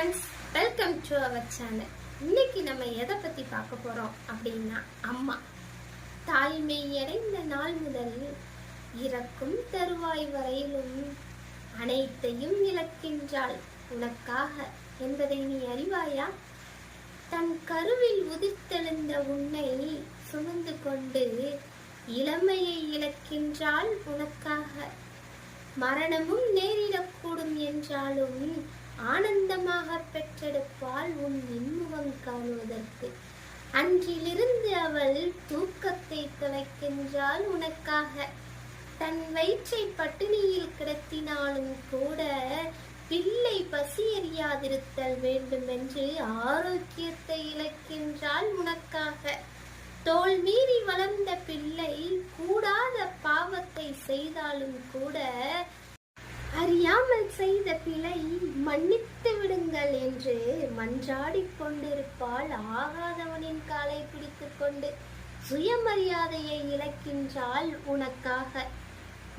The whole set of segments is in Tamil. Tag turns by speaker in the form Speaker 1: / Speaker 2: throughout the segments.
Speaker 1: Friends welcome to our channel இன்னைக்கு நம்ம எதை பத்தி பார்க்க போறோம் அப்படின்னா அம்மா. தாய்மை அடைந்த நாள் முதல் இறக்கும் தருவாய் வரையிலும் அனைத்தையும் இழக்கின்றாள். உனக்காக என்பதை நீ அறிவாயா? தன் கருவில் உதிர்த்தெழுந்த உன்னை சுமந்து கொண்டு இளமையை இழக்கின்றாள் உனக்காக. மரணமும் நேரிடக்கூடும் என்றாலும் ஆனந்தமாக பெற்றெடுப்பாள் உன் இன்முகம் காணுவதற்கு. அன்றிலிருந்து அவள் தூக்கத்தை தொலைக்கின்றாள் உனக்காக. தன் வயிற்றை பட்டினியில் கிடத்தினாலும் கூட பிள்ளை பசி எறியாதிருத்தல் வேண்டும் என்று ஆரோக்கியத்தை இழக்கின்றாள் உனக்காக. தோல் மீறி வளர்ந்த பிள்ளை கூடாத பாவத்தை செய்தாலும் கூட அறியாமல் செய்த பிழை மன்னித்து விடுங்கள் என்று மன்றாடி கொண்டிருப்பாள் ஆகாதவனின் காலை பிடித்துக் கொண்டு சுயமரியாதையை இழக்கின்றாள் உனக்காக.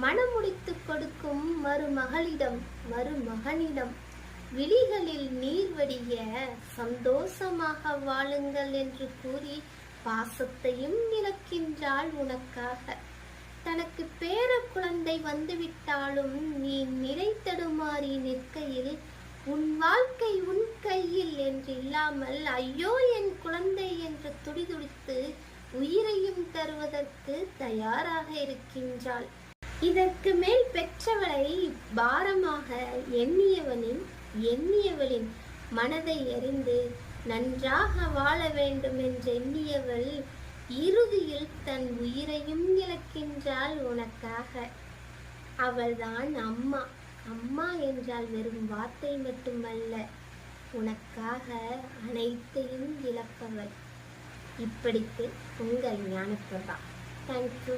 Speaker 1: மனமுடித்து கொடுக்கும் மருமகளிடம் மருமகனிடம் விழிகளில் நீர் வடிய சந்தோஷமாக வாழுங்கள் என்று கூறி பாசத்தையும் இழக்கின்றாள் உனக்காக. தனக்கு பேர குழந்தை வந்துவிட்டாலும் நீ நிறை தடுமாறி நிற்கையில் உன் வாழ்க்கை உன் கையில் என்று இல்லாமல் ஐயோ என் குழந்தை என்று துடிதுடித்து உயிரையும் தருவதற்கு தயாராக இருக்கின்றாள். இதற்கு மேல் பெற்றவளை பாரமாக எண்ணியவனின் எண்ணியவளின் மனதை அறிந்து நன்றாக வாழ வேண்டும் என்று எண்ணியவள் இறுதியில் தன் உயிரையும் இழக்கின்றாள் உனக்காக. அவள்தான் அம்மா. அம்மா என்றால் வெறும் வார்த்தை மட்டுமல்ல உனக்காக அனைத்தையும் இழப்பவள். இப்படிக்கு உங்கள் ஞானப்பிரபா. தேங்க்யூ